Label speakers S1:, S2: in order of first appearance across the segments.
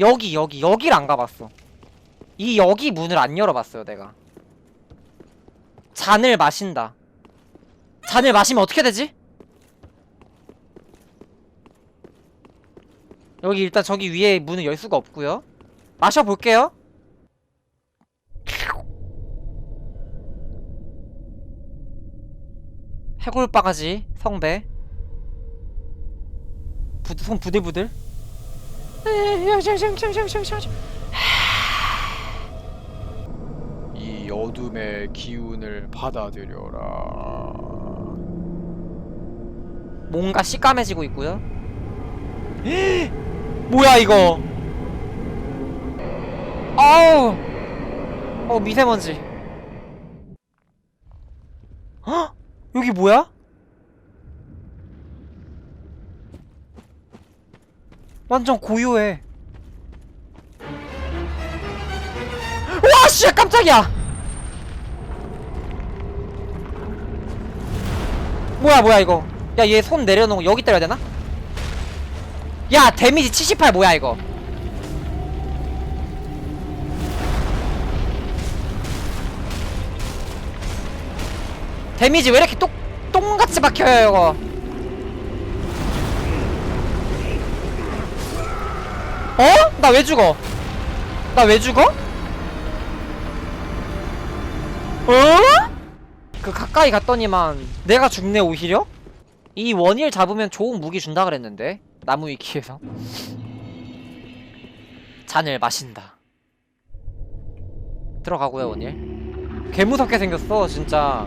S1: 여기 여기 여기를 안 가봤어. 이 여기 문을 안 열어봤어요 내가. 잔을 마신다. 잔을 마시면 어떻게 되지? 여기 일단 저기 위에 문을 열 수가 없고요. 마셔볼게요. 해골 바가지 성배. 부, 손 부들부들
S2: 이 어둠의 기운을 받아들여라.
S1: 뭔가 시까매지고 있고요. 뭐야 이거? 아우, 어 미세먼지. 헉, 여기 뭐야? 완전 고요해. 와, 씨, 깜짝이야. 뭐야, 뭐야 이거? 야, 얘 손 내려놓고 여기 때려야 되나? 야, 데미지 78 뭐야 이거? 데미지 왜 이렇게 똑 똥같이 박혀요 이거? 어? 나 왜 죽어? 나 왜 죽어? 어? 그 가까이 갔더니만 내가 죽네 오히려? 이 원일 잡으면 좋은 무기 준다 그랬는데 나무 위키에서 잔을 마신다 들어가고요 원일 개 무섭게 생겼어 진짜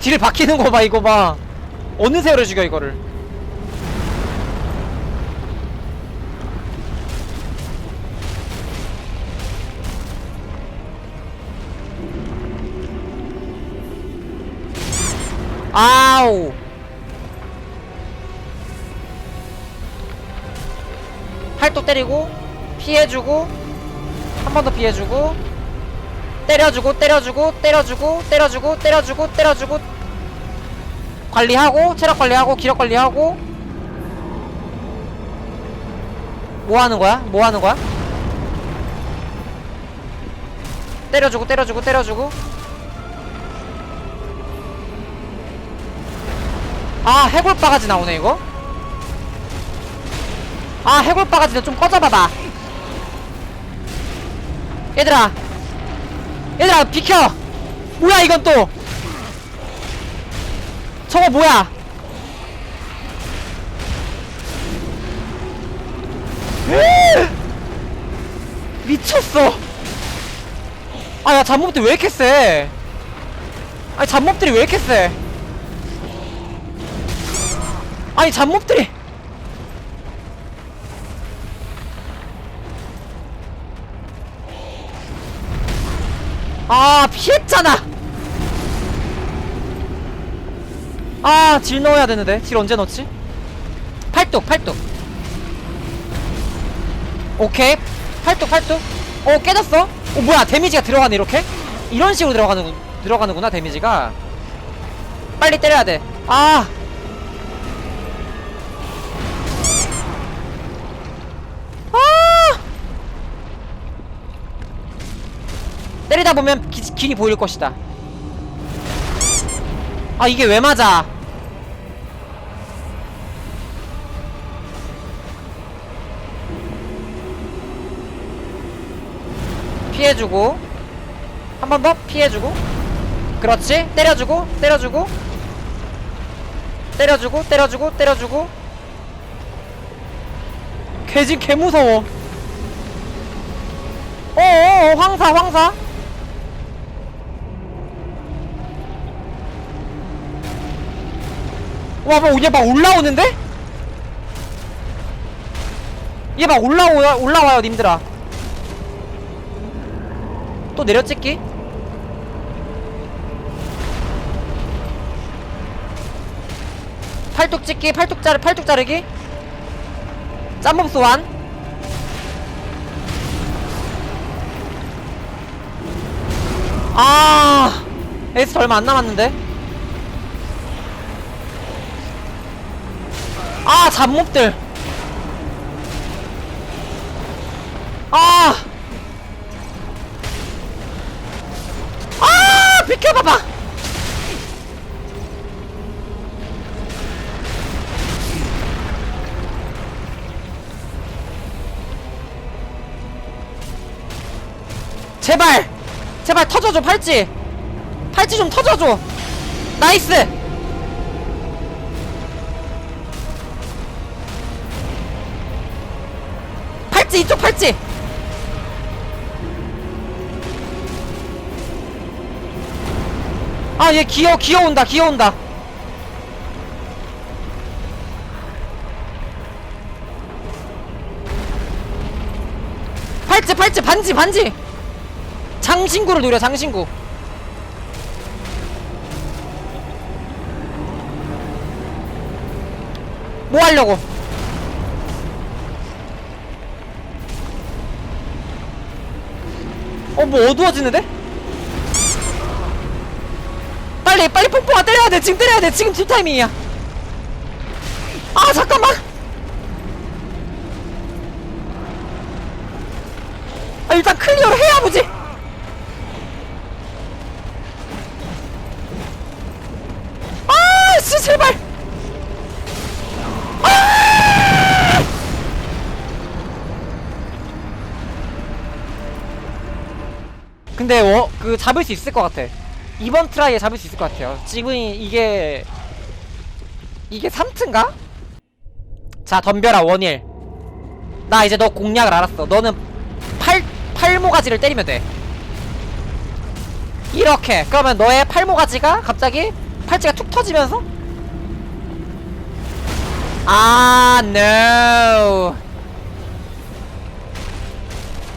S1: 딜 박히는 거 봐 이거 봐 어느 세월을 죽여 이거를? 아우. 팔도 때리고 피해주고 한 번 더 피해주고 때려주고 때려주고 때려주고 때려주고 때려주고 때려주고 관리하고 체력 관리하고 기력 관리하고. 뭐 하는 거야? 뭐 하는 거야? 때려주고 때려주고 때려주고. 아 해골 바가지 나오네 이거? 아 해골 바가지 좀 꺼져봐봐. 얘들아. 얘들아 비켜. 뭐야 이건 또 저거 뭐야! 미쳤어. 아 야 잡몹들 왜 이렇게 세? 아니 잡몹들이 왜 이렇게 세? 아니 잡몹들이. 아 피했잖아 아질 넣어야 되는데. 질 언제 넣지? 팔뚝 팔뚝. 오케이. 팔뚝 팔뚝. 어 깨졌어? 어 뭐야 데미지가 들어가네 이렇게? 이런 식으로 들어가는 들어가는구나 데미지가. 빨리 때려야 돼 아. 아! 때리다 보면 기, 길이 보일 것이다. 아 이게 왜 맞아? 피해주고 한 번 더 피해주고 그렇지 때려주고 때려주고 때려주고 때려주고 때려주고 개지 개 무서워. 어어 황사 황사. 와, 막, 얘막 올라오는데? 얘 막 올라오요, 올라와요, 님들아. 또 내려 찍기? 팔뚝 찍기, 팔뚝 자르, 팔뚝 자르기? 짬밥 소환? 아, 에이스 얼마 안 남았는데? 아 잡몹들 아 아, 비켜봐봐. 제발, 제발 터져줘 팔찌. 팔찌 좀 터져줘. 나이스. 팔찌 이쪽 팔찌. 아 얘 기어 기어온다 기어온다. 팔찌 팔찌 반지 반지. 장신구를 노려 장신구. 뭐 하려고 어 뭐 어두워지는데? 빨리 빨리 뽕뽕아 때려야 돼. 지금 때려야 돼. 지금 딜 타이밍이야. 아 잠깐만! 아 일단 클리어를 해야 보지 근데 워, 그 잡을 수 있을 것 같아. 이번 트라이에 잡을 수 있을 것 같아요. 지금 이게 이게 3트인가? 자 덤벼라 원일. 나 이제 너 공략을 알았어. 너는 팔 팔모가지를 때리면 돼. 이렇게. 그러면 너의 팔모가지가 갑자기 팔찌가 툭 터지면서? 아 no.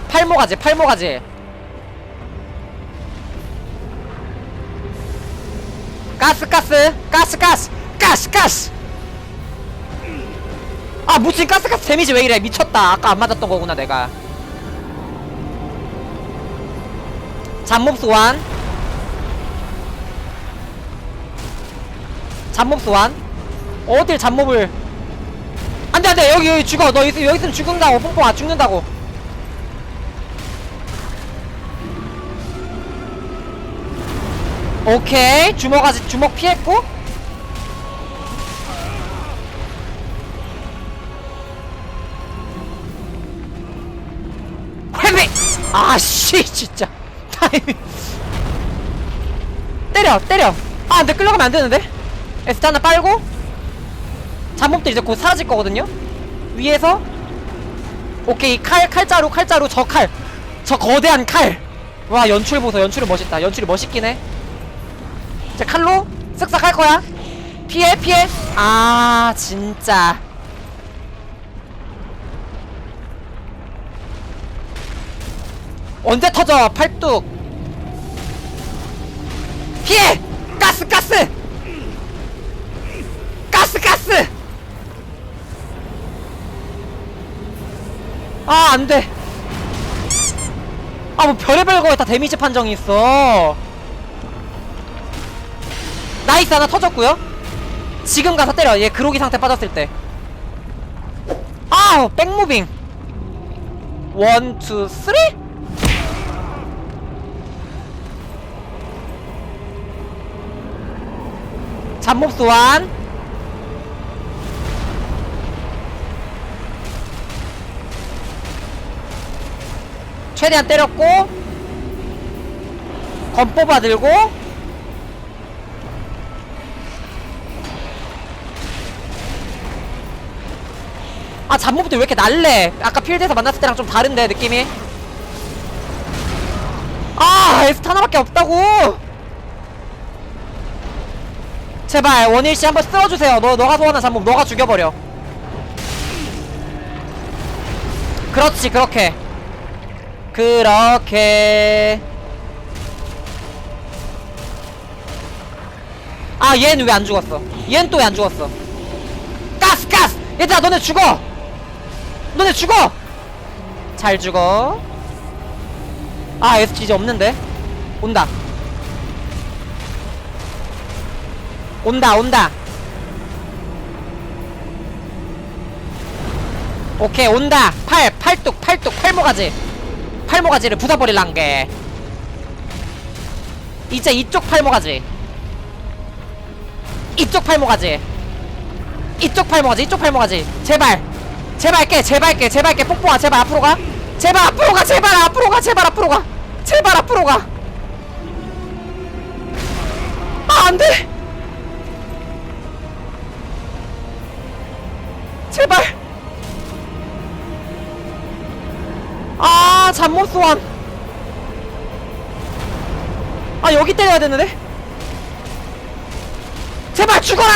S1: 팔모가지 팔모가지 가스 가스 가스 가스 가스 가스. 아 무슨 가스 가스 데미지 왜 이래? 미쳤다. 아까 안 맞았던 거구나 내가. 잡몹 소환 잡몹 소환 어딜 잡몹을? 안돼 안돼. 여기 여기 죽어. 너 여기, 있으면 죽는다고. 뽕뽕 아 죽는다고 오케이. 주먹아지 주먹 피했고. 회비 아씨 진짜. 타이밍. 때려 때려. 아 근데 끌려가면 안 되는데? 에스트 하나 빨고. 잡몹들 이제 곧 사라질 거거든요? 위에서. 오케이 칼 칼자루 칼자루 저 칼. 저 거대한 칼 와 연출 보소. 연출이 멋있다. 연출이 멋있긴 해. 이 제 칼로 쓱싹 할 거야. 피해, 피해. 아, 진짜. 언제 터져, 팔뚝. 피해! 가스, 가스! 가스, 가스! 아, 안 돼. 아, 뭐 별의별 거에 다 데미지 판정이 있어. 나이스 하나 터졌고요. 지금 가서 때려. 얘 그로기 상태 빠졌을 때. 아우 백무빙. 원, 투, 쓰리? 잡몹 소환. 최대한 때렸고 검 뽑아 들고 아 잡몹들 왜 이렇게 날래? 아까 필드에서 만났을 때랑 좀 다른데 느낌이? 아 에스트 하나밖에 없다고! 제발 원일씨 한번 쓰어주세요. 너 너가 소환한 잡몹 너가 죽여버려. 그렇지 그렇게. 그렇게. 아 얘는 왜 안 죽었어? 얘는 또 왜 안 죽었어? 가스 가스! 얘들아 너네 죽어 너네 죽어! 잘 죽어. 아 SG 이제 없는데? 온다. 온다 온다. 오케이 온다. 팔 팔뚝 팔뚝 팔모가지. 팔모가지를 부숴버릴란 게 이제 이쪽 팔모가지. 이쪽 팔모가지. 이쪽 팔모가지 이쪽 팔모가지. 제발 제발 깨 제발 깨 제발 깨 뽕뽕아 제발 앞으로 가 제발 앞으로 가 제발 앞으로 가 제발 앞으로 가 제발 앞으로 가 아, 안 돼! 제발! 아, 잠못 소환! 아, 여기 때려야 되는데? 제발 죽어라!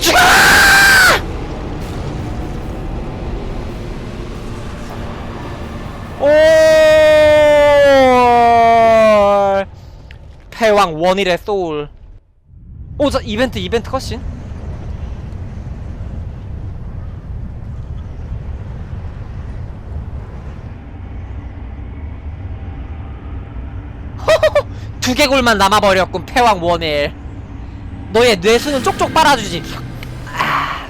S1: 죽어라! 오! 패왕 원일의 소울. 오, 저 이벤트 이벤트 컷신. 두개골만 남아버렸군 패왕 원일. 너의 뇌수는 쪽쪽 빨아주지. 아.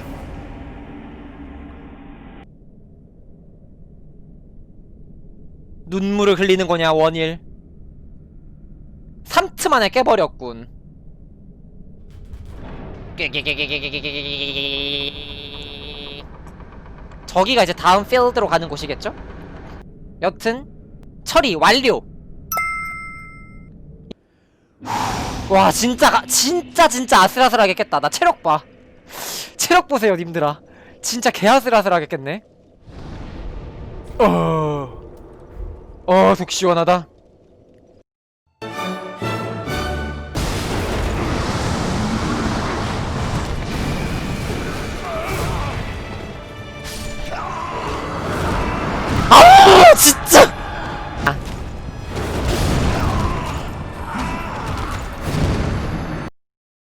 S1: 눈물을 흘리는 거냐 원일. 3트 만에 깨버렸군. 저기가 이제 다음 필드로 가는 곳이겠죠? 여튼 처리 완료. 와 진짜 가- 진짜 진짜 아슬아슬하게 깼다. 나 체력 봐. 체력 보세요, 님들아. 진짜 개 아슬아슬하게 깼네. 어, 어, 속 시원하다.